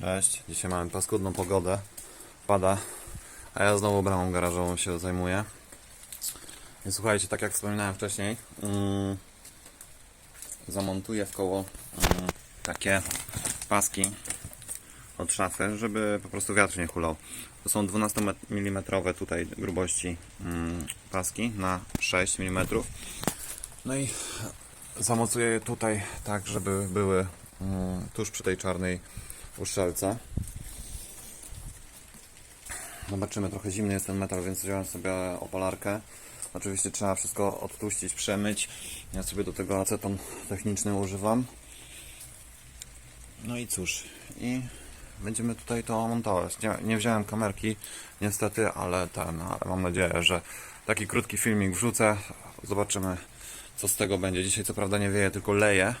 Cześć, dzisiaj mamy paskudną pogodę, pada, a ja znowu bramą garażową się zajmuję. I słuchajcie, tak jak wspominałem wcześniej, mm, zamontuję w koło mm, takie paski od szafy, żeby po prostu wiatr nie hulał. To są 12 mm tutaj grubości mm, paski na 6 mm. No i zamocuję je tutaj tak, żeby były tuż przy tej czarnej uszczelce. Zobaczymy, trochę zimny jest ten metal, więc wziąłem sobie opalarkę. Oczywiście trzeba wszystko odtłuścić, przemyć. Ja sobie do tego aceton techniczny używam. No i cóż, i będziemy tutaj to montować. Nie, nie wziąłem kamerki, niestety, ale ten, ale mam nadzieję, że taki krótki filmik wrzucę. Zobaczymy, co z tego będzie. Dzisiaj co prawda nie wieje, tylko leje.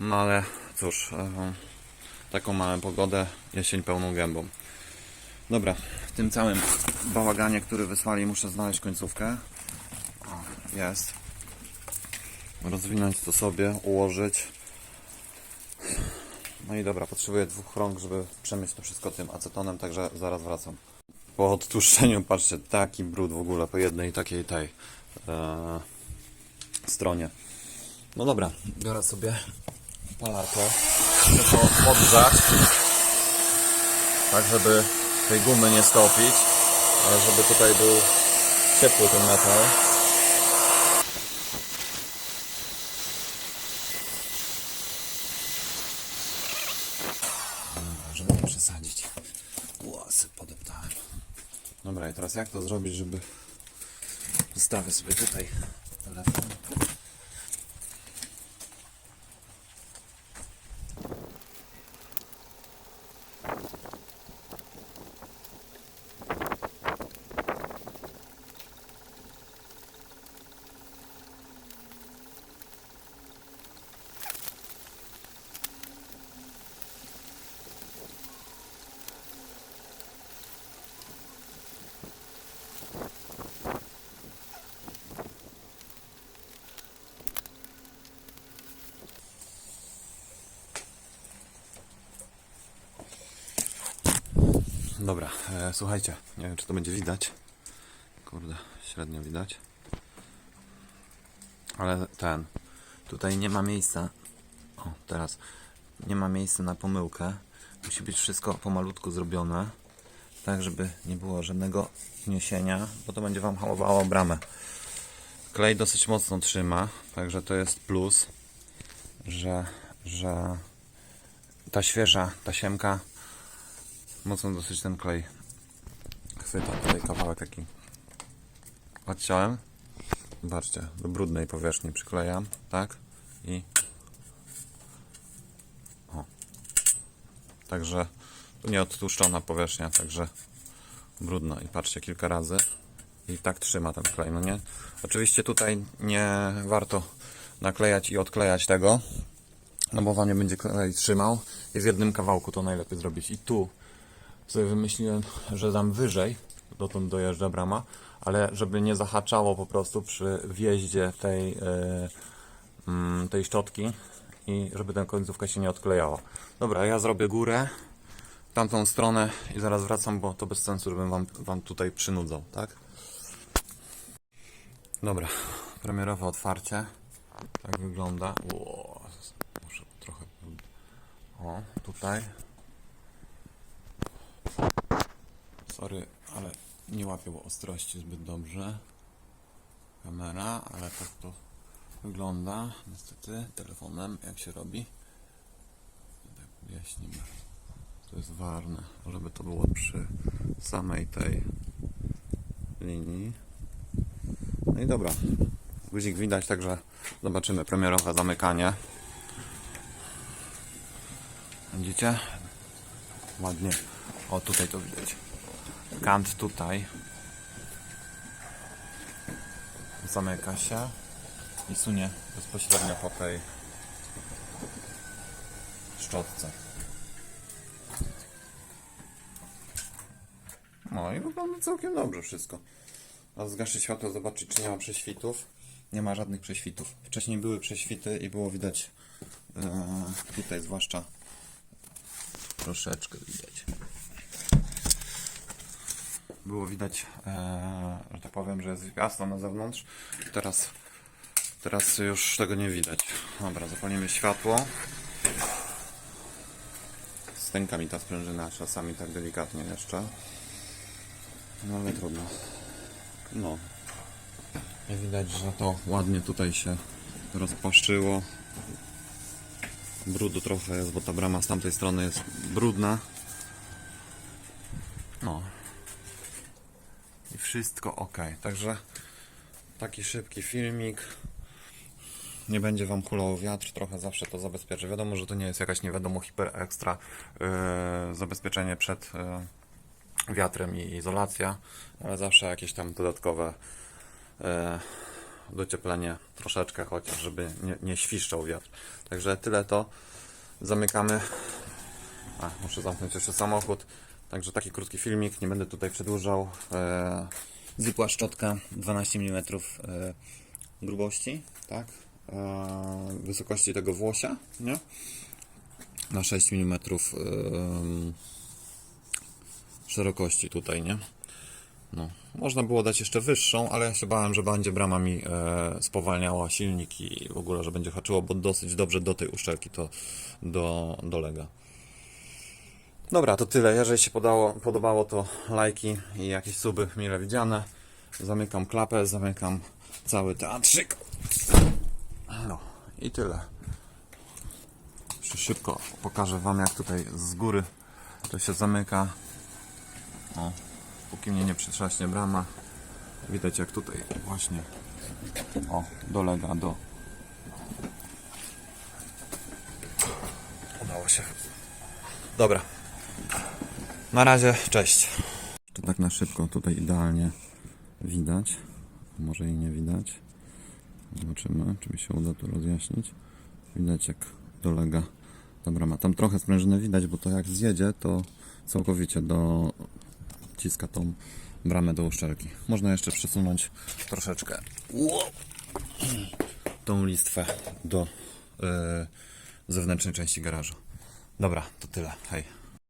No ale cóż, taką mamy pogodę, jesień pełną gębą. Dobra, w tym całym bałaganie, który wysłali, muszę znaleźć końcówkę. O, jest. Rozwinąć to sobie, ułożyć. No i dobra, potrzebuję dwóch rąk, żeby przemyć to wszystko tym acetonem, także zaraz wracam. Po odtłuszczeniu, patrzcie, taki brud w ogóle po jednej takiej tej e, stronie. No dobra, biorę sobie palarkę, chcę to podgrzać, tak żeby tej gumy nie stopić, ale żeby tutaj był ciepły ten metal. Żeby nie przesadzić. Łosy podeptałem. Dobra, i teraz jak to zrobić, żeby... Zostawię sobie tutaj telefon. Dobra, e, słuchajcie, nie wiem czy to będzie widać. Kurde, średnio widać. Ale ten, tutaj nie ma miejsca. O, teraz. Nie ma miejsca na pomyłkę. Musi być wszystko pomalutku zrobione. Tak, żeby nie było żadnego niesienia, bo to będzie Wam hamowało bramę. Klej dosyć mocno trzyma, także to jest plus, że, że ta świeża tasiemka mocno dosyć ten klej chwyta. Tutaj kawałek taki odciąłem. Zobaczcie, do brudnej powierzchni przyklejam, tak? I o. Także tu nie odtłuszczona powierzchnia, także brudno. I patrzcie, kilka razy i tak trzyma ten klej, no nie? Oczywiście tutaj nie warto naklejać i odklejać tego, no bo wam nie będzie klej trzymał i w jednym kawałku to najlepiej zrobić. I tu sobie wymyśliłem, że dam wyżej, dotąd dojeżdża brama, ale żeby nie zahaczało po prostu przy wjeździe tej, mm, tej szczotki i żeby ta końcówka się nie odklejała. Dobra, ja zrobię górę, tamtą stronę i zaraz wracam, bo to bez sensu, żebym wam, wam tutaj przynudzał, tak? Dobra, premierowe otwarcie. Tak wygląda. Ło, muszę trochę. O, tutaj. Sorry, ale nie łapię ostrości zbyt dobrze. Kamera, ale tak to wygląda. Niestety telefonem, jak się robi. Tak wyjaśnimy. To jest ważne, żeby to było przy samej tej linii. No i dobra. Guzik widać, także zobaczymy premierowe zamykanie. Widzicie? Ładnie. O, tutaj to widać. Kant tutaj. Zamyka się i sunie bezpośrednio po tej szczotce. No i wygląda całkiem dobrze wszystko. A zgaszę światło, zobaczyć czy nie ma prześwitów. Nie ma żadnych prześwitów. Wcześniej były prześwity i było widać e, tutaj zwłaszcza troszeczkę widać. Było widać, e, że tak powiem, że jest jasno na zewnątrz. Teraz, teraz już tego nie widać. Dobra, zapalimy światło. Stęka mi ta sprężyna czasami tak delikatnie jeszcze. No ale trudno. No. Widać, że to ładnie tutaj się rozpłaszczyło. Brudu trochę jest, bo ta brama z tamtej strony jest brudna. No. I wszystko ok. Także taki szybki filmik. Nie będzie wam kulał wiatr, trochę zawsze to zabezpieczy. Wiadomo, że to nie jest jakaś nie wiadomo hiper ekstra yy, zabezpieczenie przed yy, wiatrem i izolacja, ale zawsze jakieś tam dodatkowe yy, docieplenie troszeczkę chociaż, żeby nie, nie świszczał wiatr. Także tyle to. Zamykamy. A, muszę zamknąć jeszcze samochód. Także taki krótki filmik, nie będę tutaj przedłużał. E, zwykła szczotka 12 mm e, grubości, tak? E, wysokości tego włosia, nie? Na 6 mm szerokości tutaj, nie? No, można było dać jeszcze wyższą, ale ja się bałem, że będzie brama mi e, spowalniała silnik i w ogóle, że będzie haczyło, bo dosyć dobrze do tej uszczelki to do, dolega. Dobra, to tyle. Jeżeli się podało, podobało, to lajki i jakieś suby mile widziane. Zamykam klapę, zamykam cały teatrzyk. No i tyle. Jeszcze szybko pokażę Wam, jak tutaj z góry to się zamyka. O, póki mnie nie przytrzaśnie brama. Widać jak tutaj właśnie o, dolega do udało się. Dobra. Na razie, cześć. To tak na szybko tutaj idealnie widać. Może i nie widać. Zobaczymy, czy mi się uda to rozjaśnić. Widać jak dolega ta brama. Tam trochę sprężyny widać, bo to jak zjedzie, to całkowicie do ciska tą bramę do uszczelki. Można jeszcze przesunąć troszeczkę tą listwę do yy, zewnętrznej części garażu. Dobra, to tyle. Hej.